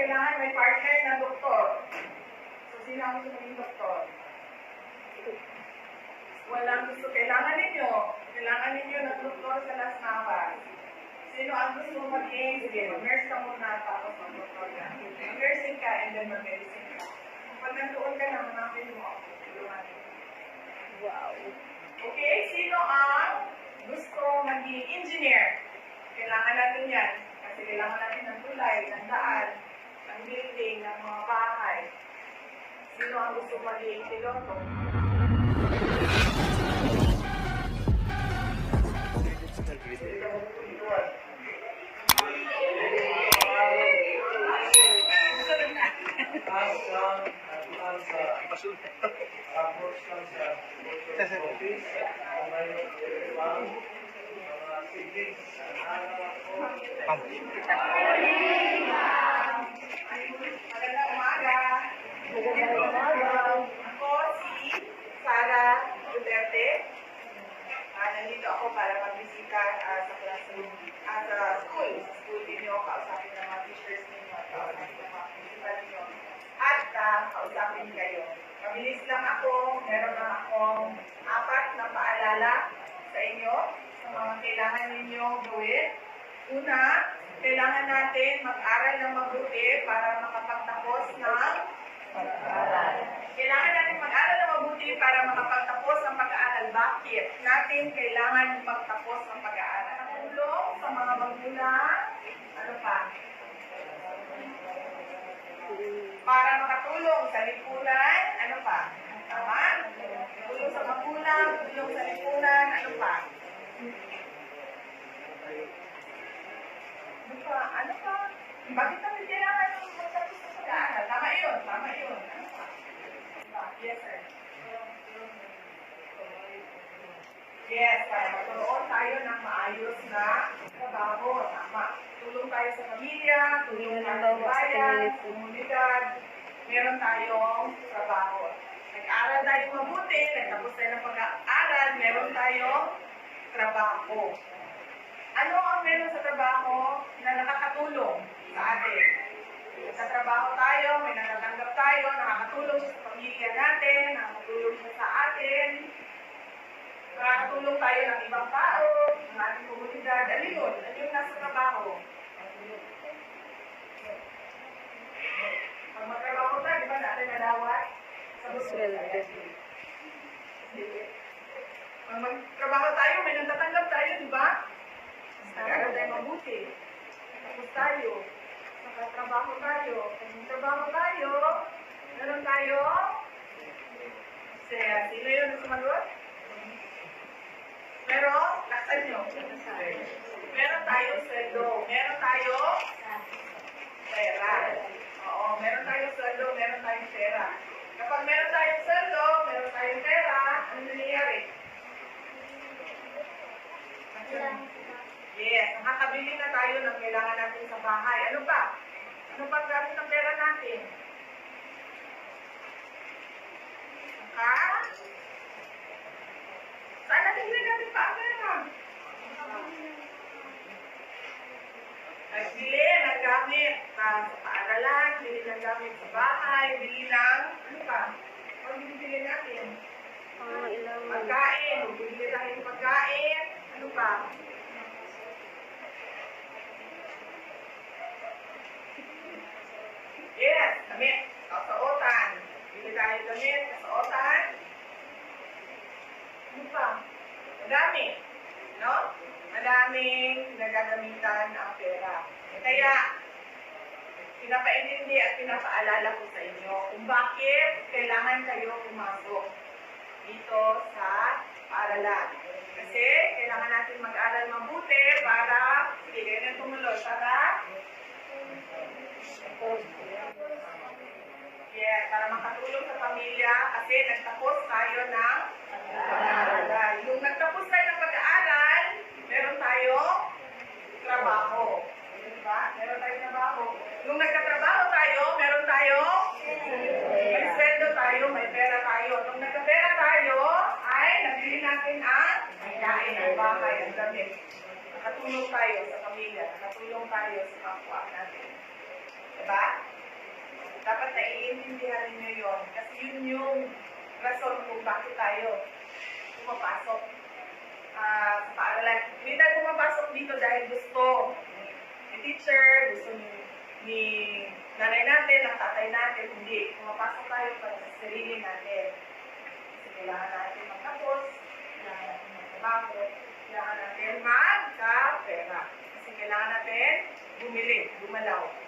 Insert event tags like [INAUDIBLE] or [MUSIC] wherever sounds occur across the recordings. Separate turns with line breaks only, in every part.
kailangan may partner na doktor. So, sino ang gusto maging doktor? Walang gusto. Kailangan ninyo. Kailangan ninyo ng doktor sa Las Navas. Sino ang gusto maging? Sige, mag-nurse ka muna tapos mag-doktor ka. Mag-nursing ka and then mag-medicine ka. Pag nandoon ka na, hanapin mo ako.
Wow.
Okay, sino ang gusto maging engineer? Kailangan natin yan. Kasi kailangan natin ng tulay, ng daan, ng mga bahay. Sino ang gusto maging piloto? Magandang umaga. Ako si Sara Duterte. Ah, nandito ako para magbisita ah, sa classroom, ah, sa school. Sa school ninyo, kausapin ng mga teachers ninyo, at kausapin ng mga principal ninyo. At ah, kausapin kayo. Mabilis lang ako, meron lang akong apat na paalala sa inyo sa mga kailangan ninyo gawin. Una, kailangan natin mag-aral ng mabuti para makapagtapos ng pag-aaral. Kailangan natin mag-aral ng mabuti para makapagtapos ng pag-aaral. Bakit? Natin kailangan magtapos ng pag-aaral. Tulong sa mga magulang. Ano pa? Para makatulong sa lipunan. Ano pa? Tama? Tulong sa magulang, tulong sa lipunan. Ano pa? Ano pa? Ano pa? Bakit natin kailangan ng pag-aaral? Tama yun. Tama yun. Yes, sir. Yes, para magkaroon tayo ng maayos na trabaho. Tama. Tulong tayo sa pamilya, tulong tayo sa bayan, sa komunidad. Meron tayong trabaho. Nag-aral tayo mabuti, nagtapos tayo ng pag-aaral, meron tayong trabaho. Ano ang meron sa trabaho na nakakatulong sa atin? Nagtatrabaho tayo, may natatanggap tayo, nakakatulong sa pamilya natin, nakakatulong siya sa atin, nakakatulong tayo ng ibang tao, ng ating komunidad. Ano yun? Ano yung nasa trabaho? Pag magtrabaho tayo, di ba natin nalawat? Sa
Sweldo.
Pag magtrabaho tayo, may natatanggap tayo, di ba? Nag-aaral tayo mabuti. Tapos tayo. Nakatrabaho tayo. Pag nagtrabaho tayo, meron tayo. Sige, sino yun sumagot? Pero, laksan nyo. Meron tayo sweldo. Meron tayo pera. Oo, meron tayong sweldo, meron tayong pera. Kapag meron tayong sweldo, meron tayong pera, ano nangyayari? Yes, nakakabili na tayo ng kailangan natin sa bahay. Ano pa? Ano pa ang gamit pera natin? Ha? Saan natin ginagamit pa ang pera? Nagbili ng gamit ah, sa paaralan, bili ng gamit sa bahay, bili ng, ano pa? Ano binibili natin?
Pangailangan.
Pagkain, bibili tayo ng pagkain, ano pa? Yes, damit, kasuotan. Bili tayo damit, kasuotan. Ano pa? Madami. No? Madaming nagagamitan ang pera. Kaya, pinapaintindi at pinapaalala ko sa inyo kung bakit kailangan kayo pumasok dito sa paaralan. Kasi kailangan natin mag-aral mabuti para, sige, kayo na tumuloy, para, yeah, para makatulong sa pamilya kasi nagtapos tayo ng pag-aaral. Yung nagtapos tayo ng pag-aaral, meron tayo trabaho. Diba? Meron tayong trabaho. Nung nagkatrabaho tayo, meron tayo may sweldo tayo, may pera tayo. Nung nagkapera tayo, ay nabili natin ang kain, ang bahay, ang damit. Nakatulong tayo sa pamilya, nakatulong tayo sa kapwa natin. Diba? Dapat naiintindihan ninyo yon Kasi yun yung rason kung bakit tayo pumapasok ah, sa paaralan. Hindi tayo pumapasok dito dahil gusto ni teacher, gusto ni, ni nanay natin, ng tatay natin. Hindi. Pumapasok tayo para sa sarili natin. Kasi kailangan natin magtapos, kailangan natin magtrabaho, kailangan natin magka-pera. Kasi kailangan natin bumili, gumalaw.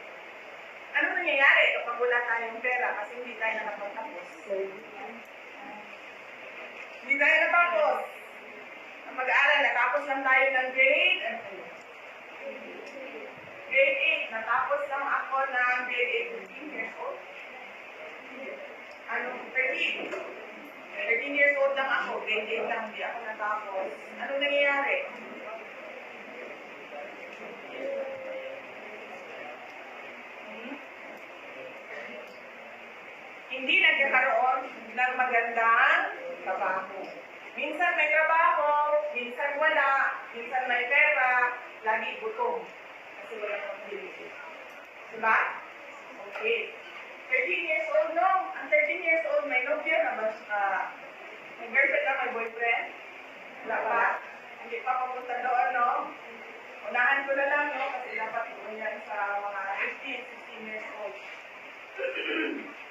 Nangyayari kapag wala tayong pera kasi hindi tayo nakapagtapos? Hindi tayo natapos. Mag-aaral, natapos lang tayo ng grade, grade 8. Natapos lang ako ng grade 8, 15 years old. Ano, 13. 13 years old lang ako, grade 8 lang, hindi ako natapos. Ano nangyayari? Hindi nagkakaroon ng magandang trabaho. Minsan may trabaho, minsan wala, minsan may pera, lagi gutom. Kasi wala nang pambili. Diba? Okay. 13 years old, no? Ang 13 years old, may nobya na ba siya? May girlfriend na, may boyfriend? Wala pa? Hindi pa papunta doon, no? Unahan ko na lang, no? Kasi dapat ito yan sa mga 15, 16 years old. [CLEARS THROAT]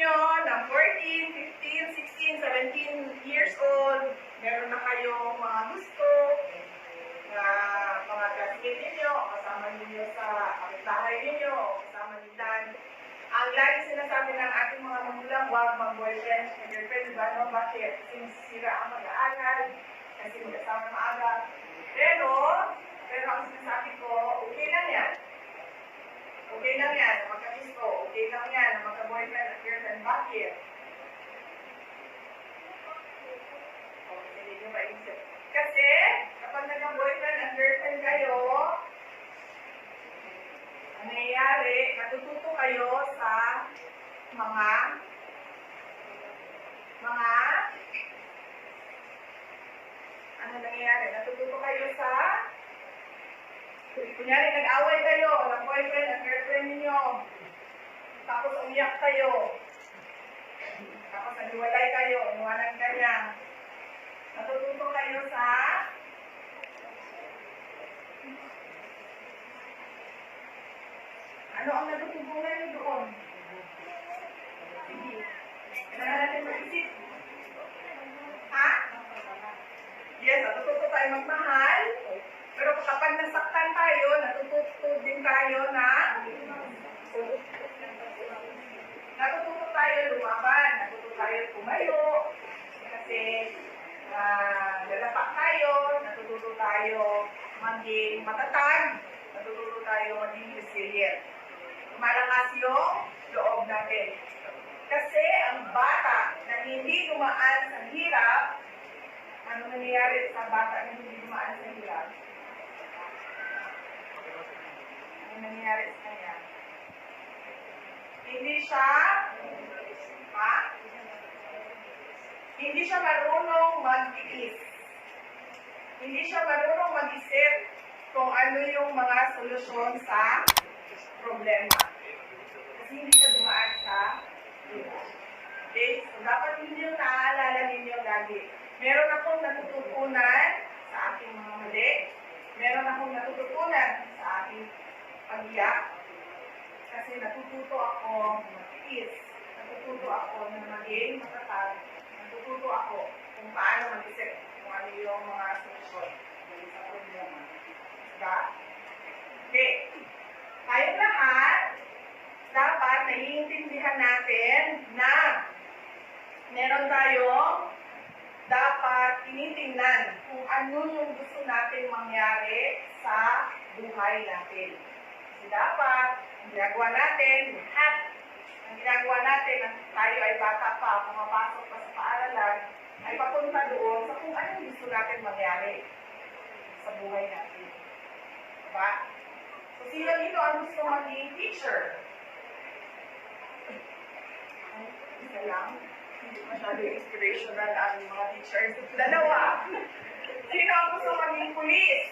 nyo ng 14, 15, 16, 17 years old, meron na kayong mga gusto, na mga classmate ninyo, kasama ninyo sa kapitbahay ninyo, kasama ni Dan. Ang lagi sinasabi ng ating mga magulang, huwag mag-boyfriend, mag-girlfriend, diba no? Bakit? Sinisira ang mag-aaral, kasi mag-asama maaga. Pero, pero ang sinasabi ko, okay lang yan. Okay lang yan, na magka-gusto. Okay lang yan, na magka-boyfriend at girlfriend. Bakit? Okay, hindi nyo maisip. Kasi, kapag nagka-boyfriend at girlfriend kayo, ang nangyayari, matututo kayo sa mga mga ano nangyayari? Natututo kayo sa Kunyari, nag-away kayo ng boyfriend at girlfriend ninyo. Tapos umiyak kayo. Tapos naghiwalay kayo, inuwanan ka niya. Natututo kayo sa ano ang natutubunan niyo doon? Ha? Yes, natututo tayo magmahal. Pero kapag nasaktan tayo, natututo din tayo na natututo tayo lumaban, natututo tayo tumayo, kasi uh, lalapak tayo, natututo tayo maging matatag, natututo tayo maging resilient. Malakas yung loob natin. Kasi ang bata na hindi dumaan sa hirap, ano nangyayari sa bata na hindi dumaan sa hirap? Ano nangyayari sa kanya? Hindi siya, ha? Hindi siya marunong mag-iis. Hindi siya marunong mag-isip kung ano yung mga solusyon sa problema. Kasi hindi siya dumaan sa. Okay? So, dapat ninyo naaalala ninyo lagi. Meron akong natututunan sa aking mga mali. Meron akong natututunan sa aking pag-iyak. Kasi natututo ako mag-is. Natututo ako na maging matatag. Natututo ako kung paano mag-isip kung ano yung mga solusyon sa problema. Diba? Okay. Tayong lahat, dapat naiintindihan natin na meron tayong dapat tinitingnan kung ano yung gusto natin mangyari sa buhay natin. Dapat, ang ginagawa natin, lahat ang ginagawa natin, na tayo ay bata pa, pumapasok pa sa paaralan, ay papunta doon sa kung ano yung gusto natin mangyari sa buhay natin. Diba? So, sino dito ang gusto maging teacher? Isa lang. Hindi masyado inspirational ang mga teachers. Dalawa. Sino ang gusto maging police?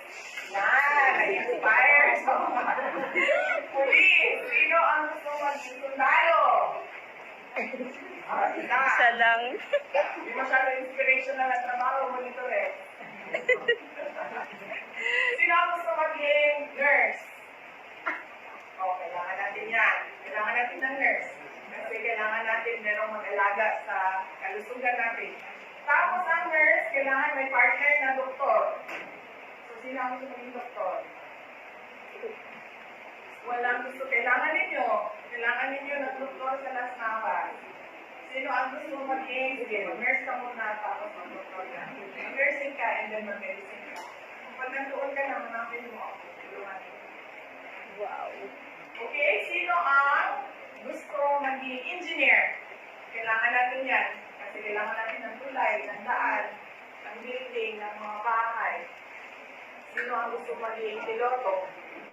Yan, ay inspired sa mga Police, sino ang gusto maging sundalo? Ah, isa.
Lang.
Hindi masyado inspirational na trabaho mo nito eh. [LAUGHS] Sino ang gusto maging nurse? Oh, kailangan natin yan. Kailangan natin ng nurse. Kasi kailangan natin merong mag-alaga sa kalusugan natin. Tapos ang nurse, kailangan may partner na doktor. So, sino ang gusto maging doktor? Walang gusto. Kailangan ninyo. Kailangan ninyo doktor sa Las Navas. Sino ang gusto maging? Sige, mag-nurse ka muna tapos mag-doktor ka. Nursing ka and then mag-medicine ka. Pag nandoon ka na, manapin mo ako. Mo.
Wow.
Okay, sino ang gusto maging engineer? Kailangan natin yan. Kasi kailangan natin ng tulay, ng daan, ng building, ng mga bahay. Sino ang gusto maging piloto?